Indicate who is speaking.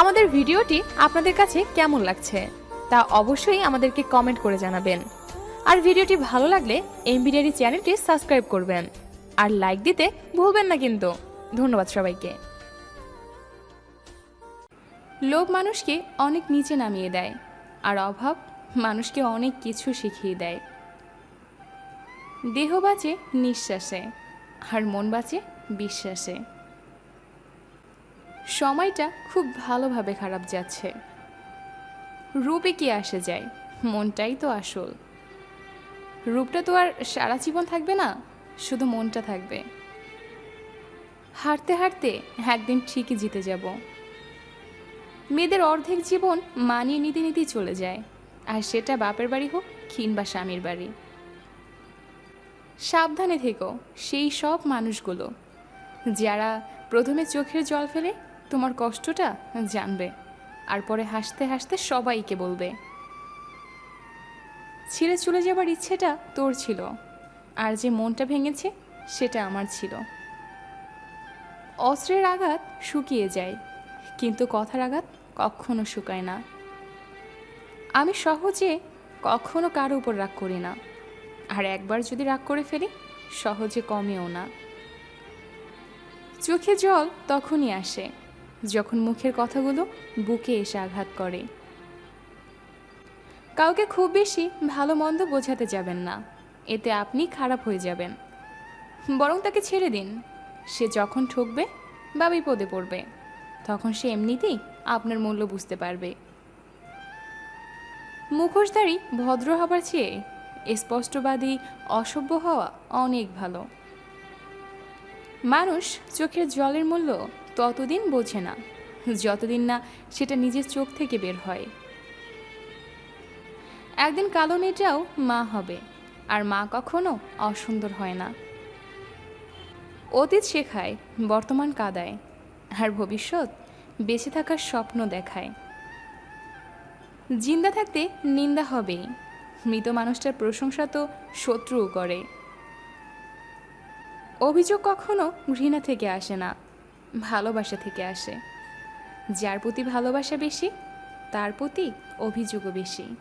Speaker 1: আমাদের ভিডিওটি আপনাদের কাছে কেমন লাগছে তা অবশ্যই আমাদেরকে কমেন্ট করে জানাবেন। আর ভিডিওটি ভালো লাগলে এমবিডিআরি চ্যানেলটি সাবস্ক্রাইব করবেন। আর লাইক দিতে ভুলবেন না কিন্তু। ধন্যবাদ সবাইকে। লোভ মানুষকে অনেক নিচে নামিয়ে দেয়, আর অভাব মানুষকে অনেক কিছু শিখিয়ে দেয়। দেহ বাঁচে নিঃশ্বাসে, আর মন বাঁচে বিশ্বাসে। সময়টা খুব ভালোভাবে খারাপ যাচ্ছে। রূপে কি আসে যায়? মনটাই তো আসল। রূপটা তো আর সারা জীবন থাকবে না, শুধু মনটা থাকবে। হাঁটতে হাঁটতে একদিন ঠিকই জিতে যাব। মেয়েদের অর্ধেক জীবন মানিয়ে নিতে নিতেই চলে যায়, আর সেটা বাপের বাড়ি হোক কিংবা স্বামীর বাড়ি। সাবধানে থেকো, সেই সব মানুষগুলো, যারা প্রথমে চোখের জল ফেলে তোমার কষ্টটা জানবে আর পরে হাসতে হাসতে সবাইকে বলবে। ছেড়ে চলে যাবার ইচ্ছেটা তোর ছিল, আর যে মনটা ভেঙেছে সেটা আমার ছিল। অস্ত্রের আঘাত শুকিয়ে যায়, কিন্তু কথার আঘাত কখনো শুকায় না। আমি সহজে কখনো কারও উপর রাগ করি না, আর একবার যদি রাগ করে ফেলি, সহজে কমেও না। চোখে জল তখনই আসে যখন মুখের কথাগুলো বুকে এসে আঘাত করে। কাউকে খুব বেশি ভালো মন্দ বোঝাতে যাবেন না। এতে আপনি খারাপ হয়ে যাবেন। বরং তাকে ছেড়ে দিন। সে যখন ঠকবে বা বিপদে পড়বে, তখন সে এমনিতেই আপনার মূল্য বুঝতে পারবে। মুখোশধারী ভদ্র হবার চেয়ে স্পষ্টবাদী অসভ্য হওয়া অনেক ভালো। মানুষ চোখের জলের মূল্য ততদিন বোঝে না, যতদিন না সেটা নিজের চোখ থেকে বের হয়। একদিন কালো মেয়েটাও মা হবে, আর মা কখনো অসুন্দর হয় না। অতীত শেখায়, বর্তমান কাদায়, আর ভবিষ্যৎ বেঁচে থাকার স্বপ্ন দেখায়। জিন্দা থাকতে নিন্দা হবেই, মৃত মানুষটার প্রশংসা তো শত্রুও করে। অভিযোগ কখনো ঘৃণা থেকে আসে না ভালোবাসা থেকে আসে। যার প্রতি ভালোবাসা বেশি তার প্রতি অভিযোগও বেশি।